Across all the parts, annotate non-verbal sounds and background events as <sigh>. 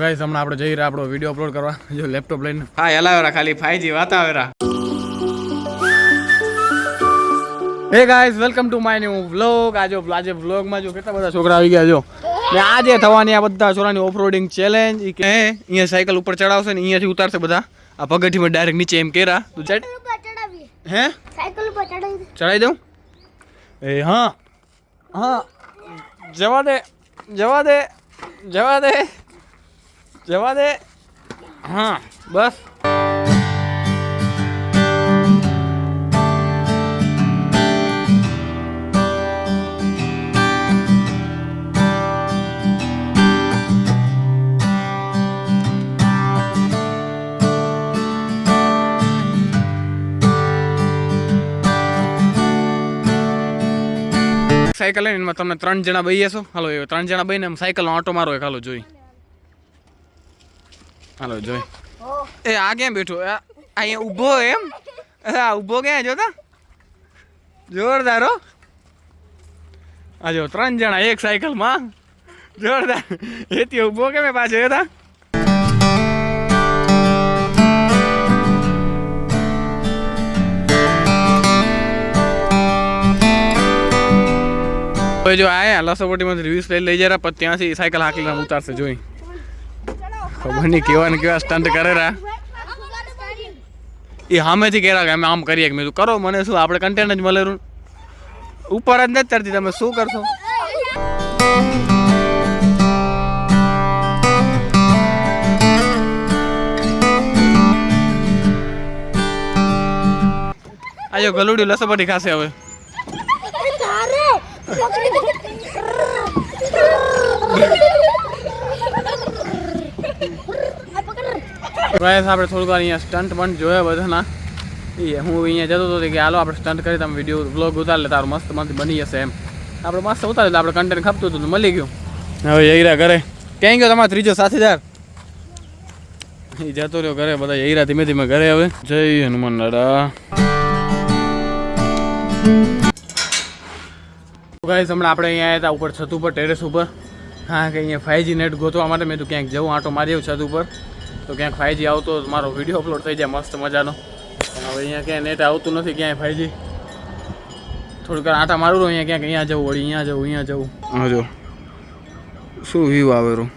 Guys હમણાં આપણે જઈ રહ્યા આપણો વીડિયો અપલોડ કરવા. જો લેપટોપ લઈને. હા હલાવેરા ખાલી ફાઈજી વાતાવેરા hey guys welcome to my new vlog આજે આજે વ્લોગમાં જો કેટલા બધા છોકરા આવી ગયા જો. ને આજે થવાની આ બધા છોકરાની ઓફરોડિંગ ચેલેન્જ એ કે હે, અહીંયા સાયકલ ઉપર ચડાવશે ને અહીંયાથી ઉતારશે બધા. આ પગથીમાં ડાયરેક્ટ નીચે એમ કેરા તું ચડ. હે? સાયકલ ઉપર ચડાવી ચડાવી દઉં? એ હા. હા. જવા દે. જવા દે. જવા દે. જવા દે. હા, બસ. સાયકલ લઈને એમાં તમને ત્રણ જણા બહીએ છો. હાલો, એ ત્રણ જણા બહીને એમ સાયકલનો ઓટો મારો એક, હાલો, જોઈ. હાલો, જોઈ. એ, આ ક્યાં બેઠો? અહીંયા ઊભો એમ? આ ઊભો ક્યાં જોતા? જોરદાર આ જો, ત્રણ જણા એક સાયકલમાં. જોરદાર. એથી ઊભો કેમ પાછો હતા જો આયા લસોપોટીમાંથી રિવ્યુઝ લઈ લઈ જરા પછી ત્યાંથી સાયકલ હાકી આમ ઉતારશે, જોઈ. ખબર નહીં કેવા ને કેવા સ્ટન્ટ કરે રા એ સામેથી કહેરા કે અમે આમ કરીએ કે મેં કરો, મને શું, આપણે કન્ટેન્ટ જ મળે ઉપર જ નથી ચડતી, તમે શું કરશો? આયો ગલુડી લસોપટી ખાશે હવે. ગાઈસ આપણે થોડુંક અહીંયા સ્ટન્ટ પણ જોયા બધાના. એ હું અહીંયા જતો હતો કે હાલો આપણે સ્ટન્ટ કરી તમે વીડિયો બ્લોગ ઉતાર લે તારું મસ્ત મસ્ત બની જશે એમ. આપણે મસ્ત ઉતારી આપણે કન્ટેન્ટ ખપતું હતું મળી ગયું. હવે યૈરા ઘરે. ક્યાં ગયો તમારો ત્રીજો સાથીદાર? એ જતો રહ્યો ઘરે બધા યૈરા ધીમે ધીમે ઘરે હવે. જય હનુમાન દાદા. ગાઈસ હમણાં આપણે અહીંયા આવ્યા હતા ઉપર છત ઉપર ટેરેસ ઉપર. હા કે અહીંયા ફાઈવજી નેટ ગોતવા માટે મેં તો ક્યાંક જવું આંટો મારી આવ્યું છત ઉપર. તો ક્યાંક ફાઈજી આવતો મારો વીડિયો અપલોડ થઈ જાય મસ્ત મજાનો. પણ હવે અહીંયા ક્યાંય નેટ આવતું નથી ક્યાંય ફાઈજી. થોડીક આટા મારું અહીંયા ક્યાંક અહીંયા જવું વળી અહીંયા જવું અહીંયા જવું. હા જો. શું વ્યૂ આવેલું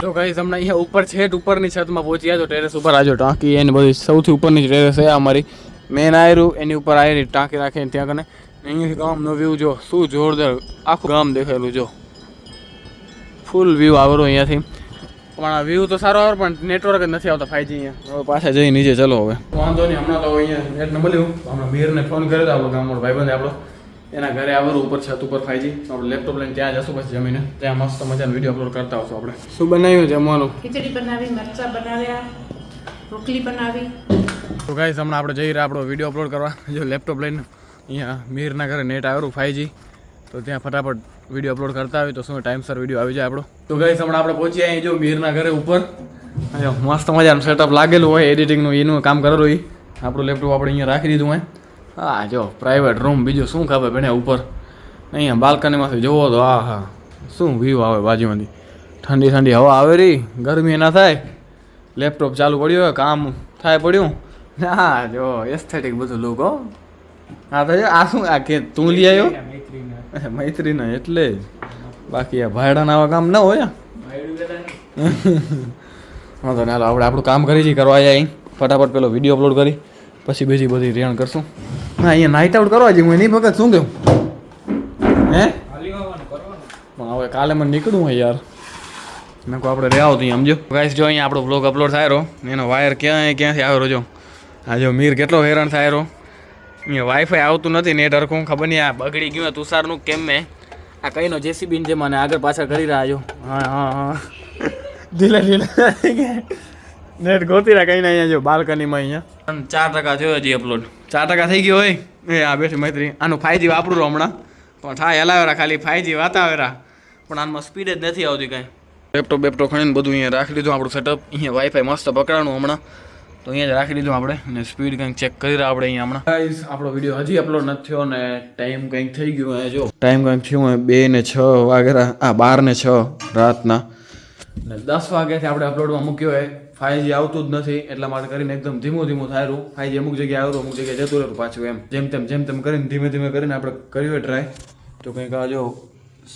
તો કઈ હમણાં અહીંયા ઉપર છેટ ઉપરની છતમાં પહોંચી ગયા તો ટેરેસ ઉપર આજો ટાંકી એની બધી સૌથી ઉપરની ટેરેસ છે આ અમારી. મેન આયરું એની ઉપર આયરી ટાંકી રાખીને ત્યાં કને. અહીંયાથી ગામનો વ્યૂ જો શું જોરદાર આખું ગામ દેખાયેલું જો. ફૂલ વ્યૂ આવરો અહીંયાથી. પણ આ વ્યૂ તો સારો આવે પણ નેટવર્ક જ નથી આવતા ફાઈજી અહીંયા. હવે પાછા જઈ નીચે ચલો હવે. વાંધો નહીં હમણાં તો અહીંયા નેટ ન મળ્યું હમણાં મીરને ફોન કર્યો હતો આપણો ગામનો ભાઈબંધ આપણો. એના ઘરે આવરું ઉપર છત ઉપર ફાઈજી આપણે લેપટોપ લઈને ત્યાં જશું પછી જમીને. ત્યાં મસ્ત મજાનો વીડિયો અપલોડ કરતા આવશું આપણે. શું બનાવ્યું જમવાનું? ખીચડી બનાવી મરચા બનાવ્યા રોટલી બનાવી. તો ગાઈસ હમણાં આપણે જઈ રહ્યા આપણો વીડિયો અપલોડ કરવા. જો લેપટોપ લઈને અહીંયા મીરના ઘરે નેટ આવેલું ફાઈવજી તો ત્યાં ફટાફટ વીડિયો અપલોડ કરતા હોય તો શું ટાઈમસર વીડિયો આવી જાય આપણો. તો ગઈ હમણાં આપણે પહોંચી અહીં જો મીરના ઘરે ઉપર. મસ્ત મજાનું સેટઅપ લાગેલું હોય એડિટિંગનું એનું કામ કરેલું હોય. આપણું લેપટોપ આપણે અહીંયા રાખી દીધું હોય. હા, જો પ્રાઇવેટ રૂમ બીજું શું ખબર ભણે ઉપર. અહીંયા બાલ્કનીમાંથી જોવો તો, આ, હા, શું વ્યૂ આવે બાજુમાંથી. ઠંડી ઠંડી હવા આવે રહી, ગરમી ના થાય. લેપટોપ ચાલુ પડ્યું હોય, કામ થાય પડ્યું. હા, જો એસ્થેટિક બધું લોકો હો. તો આ શું, આ કે તું લઈ આવ્યો? <laughs> મૈત્રીના એટલે જ. બાકી આ ભાડાના આવા કામ ના હોય. હા તો ના આપણે આપણું કામ કરી છીએ કરવા આવ્યા ફટાફટ પેલો વીડિયો અપલોડ કરી, પછી બીજી બધી રેણ કરશું. હા, અહીંયા નાઇટ આઉટ કરવા જઈએ હું એની વખત શું કહું હે? પણ હવે કાલે મને નીકળવું હોય યાર. મેં કહું આપણે રહ્યા આવતું સમજો. ગાઈસ જો અહીંયા આપણો બ્લોગ અપલોડ થાય રહ્યો, એનો વાયર ક્યાં ક્યાંથી આવ્યો જો? આ જો મીર કેટલો હેરાન થાય રહ્યો. વાઈફાઈ આવતું નથી નેટ હરખું ખબર નહીં આ બગડી ગયું તુષારનું કેમ મેં? આ કઈનો જેસીબી જે મને આગળ પાછળ કરી રહ્યા છો. હા હા હા. ધીલે ધીલે નેટ ગોતી રહ્યા કઈ અહીંયા જો, બાલ્કનીમાં અહીંયા. ચાર ટકા થયો હજી અપલોડ ચાર ટકા થઈ ગયો હોય? એ, આ બેઠી મૈત્રી. આનું ફાઈજી વાપરું હમણાં. પણ થાય હલાવેરા ખાલી ફાઈજી વાતાવેરા પણ આમાં સ્પીડ જ નથી આવતી કાંઈ. લેપટોપ બેપટોપ ખણીને બધું અહીંયા રાખી લીધું, આપણું સેટઅપ અહીંયા વાઈફાઈ મસ્ત પકડાણું હમણાં. તો અહીંયા જ રાખી દીધું આપણે અને સ્પીડ કંઈક ચેક કરી રહ્યા આપણે અહીંયા હમણાં. ગાઈઝ આપણો વીડિયો હજી અપલોડ નથી થયો ને ટાઈમ કંઈક થઈ ગયો અહીંયા જો. ટાઈમ કંઈક થયું હોય બે ને છ વાગ્યા આ બાર ને છ રાતના. ને દસ વાગ્યાથી આપણે અપલોડમાં મૂક્યો હોય. ફાઈવ આવતું જ નથી એટલા માટે કરીને એકદમ ધીમું ધીમું થાય રહ્યું. ફાઈવ અમુક જગ્યાએ આવ્યું અમુક જગ્યાએ જતું રહ્યું પાછું એમ. જેમ તેમ જેમ તેમ કરીને ધીમે ધીમે કરીને આપણે કર્યું ટ્રાય તો કંઈક આ જો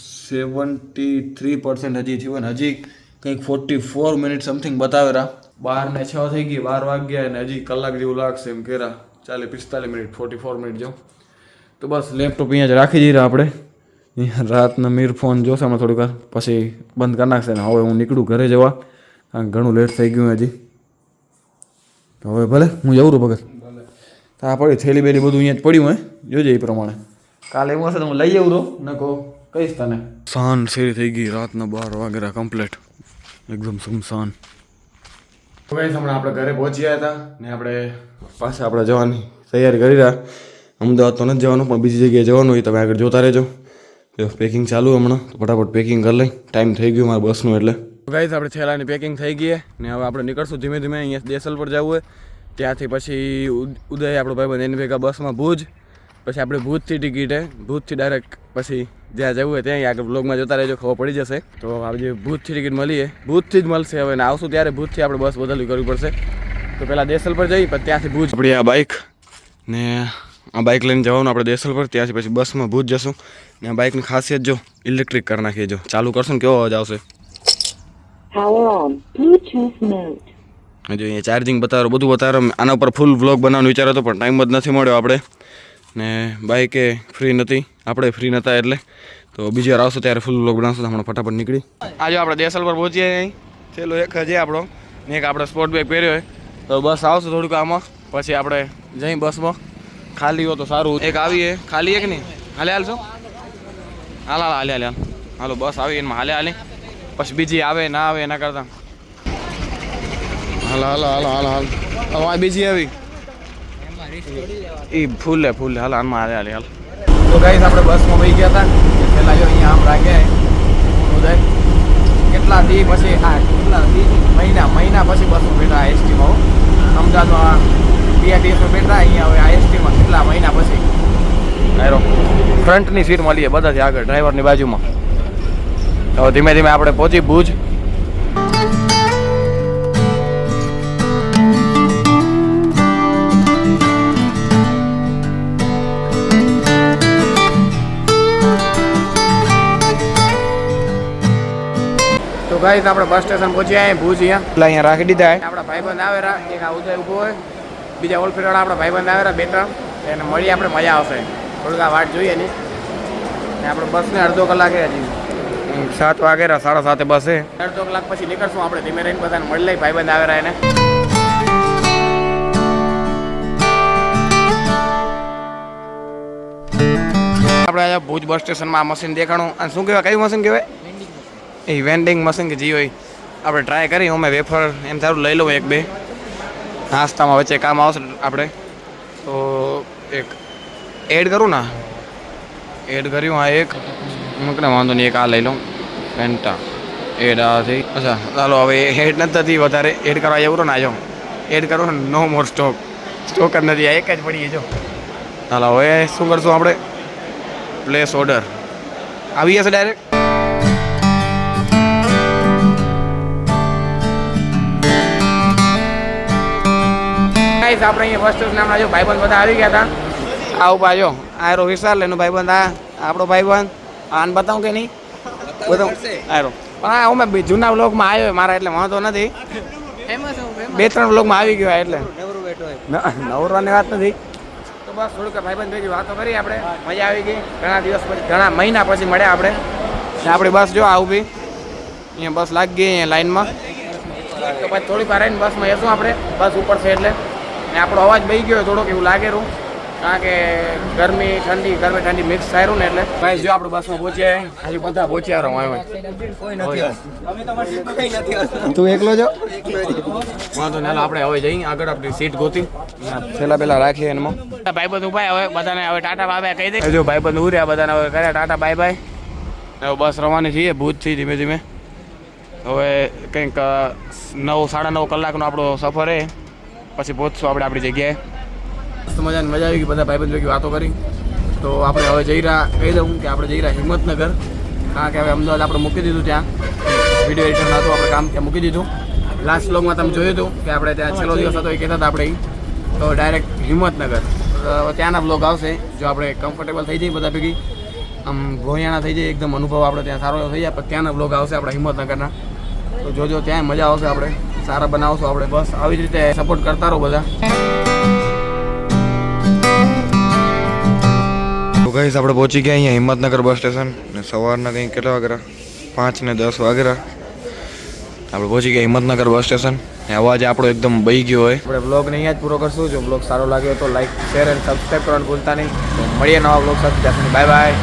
સેવન્ટી થ્રી પર્સન્ટ હજી થયું ને હજી કંઈક ફોર્ટી ફોર મિનિટ સમથિંગ બતાવેરા બાર ને છ થઈ ગઈ બાર વાગ્યા અને હજી કલાક જેવું લાગશે એમ કેરા ચાલે પિસ્તાલીસ મિનિટ ફોર્ટી ફોર મિનિટ જેવું. તો બસ લેપટોપ અહીંયા જ રાખી જઈએ આપણે. અહીંયા રાતના મીર ફોન જોશે હમણાં થોડીક વાર. પછી બંધ કરી નાખશે ને હવે હું નીકળું ઘરે જવા. કારણ ઘણું લેટ થઈ ગયું હજી. તો હવે ભલે હું જવું રહું ભગત. તો આ પડી થેલી બેલી બધું અહીંયા જ પડ્યું હે? જોજે એ પ્રમાણે. કાલે એવું હશે તો હું લઈ આવું રહું ન કહો કહીશ તને. શાન શેરી થઈ ગઈ રાતના બાર વાગ્યા કમ્પ્લીટ એકદમ સુમસાન. Guys, હમણાં આપણે ઘરે પહોંચ્યા હતા ને આપણે પાછા આપણે જવાની તૈયારી કરી રહ્યા. અમદાવાદ તો નથી જવાનું પણ બીજી જગ્યાએ જવાનું હોય તમે આગળ જોતા રહેજો. પેકિંગ ચાલુ હમણાં ફટાફટ પેકિંગ કરી લઈ. ટાઈમ થઈ ગયો મારા બસનું એટલે. ગાઈઝ આપણે છેલ્લાની પેકિંગ થઈ ગઈ ને હવે આપણે નીકળશું ધીમે ધીમે અહીંયા દેસલ પર જવું હોય ત્યાંથી પછી ઉદય આપણો ભાઈબંધ એની ભેગા બસમાં ભુજ. પછી આપણે ભૂતથી ટિકિટ હે. ભૂતથી ડાયરેક્ટ પછી જ્યાં જવું હોય ત્યાં આગળ બ્લોગમાં જોતા રહેજો ખબર પડી જશે. તો આ જે ભુજથી ટિકિટ મળીએ. ભૂતથી જ મળશે હવે. ને આવશું ત્યારે ભૂતથી આપણે બસ બદલવી કરવી પડશે. તો પહેલાં દેસલ પર જઈ પછી ત્યાંથી ભૂજ. આપણી આ બાઇક ને આ બાઇક લઈને જવાનું આપણે દેસલ પર. ત્યાંથી પછી બસમાં ભૂજ જશું. ને આ બાઇકની ખાસિયત જો ઇલેક્ટ્રિક કરી નાખીએ જો. ચાલુ કરશું ને કેવો અવાજ આવશે. Bluetooth અહીંયા ચાર્જિંગ બતાવો બધું બતાવો. આના ઉપર ફૂલ વ્લોગ બનાવવાનો વિચાર હતો પણ ટાઈમ જ નથી મળ્યો આપણે. ને બાઇકે ફ્રી નથી. આપણે ફ્રી નહોતા એટલે. તો બીજી વાર આવશો ત્યારે ફૂલ વ્લોગ બનાવશો હમણાં ફટાફટ નીકળી. આજે આપણે દેસલ પર પહોંચીએ અહીં. છેલ્લો એક હજી આપણો. ને એક આપણે સ્પોર્ટ બેગ પહેર્યો હોય તો બસ આવશે થોડુંક આમાં. પછી આપણે જઈ બસમાં. ખાલી હો તો સારું. એક આવીએ. ખાલી એક નહીં. હાલે હાલશો હાલ હાલ, હાલે હાલે, હાલ. બસ આવી એમાં હાલે હાલે. પછી બીજી આવે, ના આવે એના કરતાં. હાલો હાલો હાલો. હાલો, હાલ, બીજી આવી. એ ફૂલે ફૂલે હાલ આનમાં હાલે હાલે, હાલ. તો ગાઈસ આપણે બસમાં વહી ગયા હતા. પેલા જો અહીંયા આમ રાખ્યા ઉદય, કેટલા દી પછી આ કેટલા દી? મહિના મહિના પછી બસમાં બેઠા એસટીમાં અમદાવાદમાં બીઆરટીએસમાં બેઠા, અહીંયા હવે આ એસટીમાં કેટલા મહિના પછી? આયરો. ફ્રન્ટની સીટ મળીએ બધાથી આગળ ડ્રાઈવરની બાજુમાં. તો ધીમે ધીમે આપણે પહોંચી ભુજ. ગાઈસ આપણે બસ સ્ટેશન પહોંચ્યા અહીં ભુજ અહીંયા. એટલે અહીંયા રાખી દીધા હે. આપણા ભાઈબંધ આવેરા એક આ ઉદય ઊભો હોય બીજા ઓળખીવાળા આપણા ભાઈબંધ આવેરા બે ત્રણ. એને મળી આપણે મજા આવશે. થોડીક આ વાટ જોઈએ ને આપણે બસને અડધો કલાકે હજી સાત વાગેરા સાડા સાતે બસે. અડધો કલાક પછી નીકળશું આપણે ધીમે રહીને બધાને મળી લઈ ભાઈબંધ આવેરા એને. આપણે ભુજ બસ સ્ટેશનમાં આ મશીન દેખાણું. અને શું કહેવાય? કયું મશીન કહેવાય? એ વેન્ડિંગ મશીન કે જી હોય આપણે ટ્રાય કરી, અમે વેફર એમ સારું લઈ લઉં એક બે. નાસ્તામાં વચ્ચે કામ આવશે આપણે. તો એક એડ કરું ને? એડ કર્યું, આ એક. મૂકને વાંધો નહીં, એક આ લઈ લઉં. પેન્ટા એડ આ થઈ. અચ્છા, ચાલો હવે એડ નથી થતી વધારે એડ કરવા એવું ને, આજો. એડ કરો ને નો મોર સ્ટોક સ્ટોક જ નથી, આ એક જ પડી જો. ચાલો, હવે શું કરશું આપણે? પ્લેસ ઓર્ડર આવી જશે ડાયરેક્ટ ગાઈસ આપણે અહીંયા બસ સ્ટેશન હમણાં જો ભાઈબંધ બધા આવી ગયા હતા. આ ઊભા આ આયરો વિશાલ એનો ભાઈબંધ આ આપણો ભાઈબંધ. આને બતાવું કે નહીં? બતાવું આરો પણ આ અમે બી જૂના બ્લોગમાં આવ્યો મારા એટલે વાંધો નથી. બે ત્રણ બ્લોગમાં આવી ગયો એટલે. નવરવાની વાત નથી. તો બસ થોડુંક ભાઈબંધ ભેગી વાતો કરી આપણે. મજા આવી ગઈ. ઘણા દિવસ પછી ઘણા મહિના પછી મળ્યા આપણે. ને આપણી બસ જો આ ઊભી. અહીંયા બસ લાગી ગઈ અહીંયા લાઈનમાં. તો પછી થોડીક વાર રહીને બસમાં જશું આપણે. બસ ઉપર છે એટલે. ને આપણો અવાજ બહી ગયો થોડોક એવું લાગે રહું કારણ કે ગરમી ઠંડી ગરમી ઠંડી મિક્સ થાય ને એટલે. ભાઈ જો આપણે બસમાં પહોંચ્યા હજુ બધા પહોંચ્યા રહો આવ્યો તું એકલો જો વાંધો ને આપણે હવે જઈએ. આગળ આપણી સીટ ગોતી. છેલ્લા પેલા રાખીએ એમાં ભાઈબંધ ઊભા હવે બધાને હવે ટાટા બાય બાય કહી દે. જો ભાઈબંધ ઉર્યા બધાને હવે કર્યા ટાટા બાય બાય. હવે બસ રવાની છીએ ભૂજથી ધીમે ધીમે. હવે કંઈક નવ સાડા નવ કલાકનો આપણો સફર છે. પછી પહોંચશું આપણે આપણી જગ્યાએ? મસ્ત મજાની મજા આવી ગઈ, બધા ભાઈબંધ ભેગી વાતો કરી. તો આપણે હવે જઈ રહ્યા, કહી દઉં કે આપણે જઈ રહ્યા હિંમતનગર. કારણ કે હવે અમદાવાદ આપણે મૂકી દીધું ત્યાં. વીડિયો એડિટર નહોતું આપણે કામ ત્યાં મૂકી દીધું. લાસ્ટ બ્લોગમાં તમે જોયું હતું કે આપણે ત્યાં છેલ્લો દિવસ હતો એ કહેતા હતા આપણે તો ડાયરેક્ટ હિંમતનગર. ત્યાંના બ્લોગ આવશે, જો આપણે કમ્ફર્ટેબલ થઈ જઈએ બધા ભેગી. આમ ભોયાણા થઈ જાય એકદમ અનુભવ આપણે ત્યાં સારો થઈ જાય, પણ ત્યાંના બ્લોગ આવશે આપણા હિંમતનગરના. તો જોજો, ત્યાં મજા આવશે આપણે. સારા બનાવશું આપણે. બસ આવી જ રીતે સપોર્ટ કરતા રહો બધા. તો ગઈશ આપણે પહોંચી ગયા અહીંયા હિંમતનગર બસ સ્ટેશન ને સવારના કંઈક કેટલા વાગ્યા? પાંચ ને દસ વાગ્યા. આપણે પહોંચી ગયા હિંમતનગર બસ સ્ટેશન. ને અવાજ આપણો એકદમ બહી ગયો હોય. આપણે બ્લોગને અહીંયા જ પૂરો કરશું. જો બ્લોગ સારો લાગ્યો તો લાઈક શેર અને સબસ્ક્રાઈબ કરવાનું ભૂલતા નહીં. મળીએ નવા બ્લોગ સાથે. Bye bye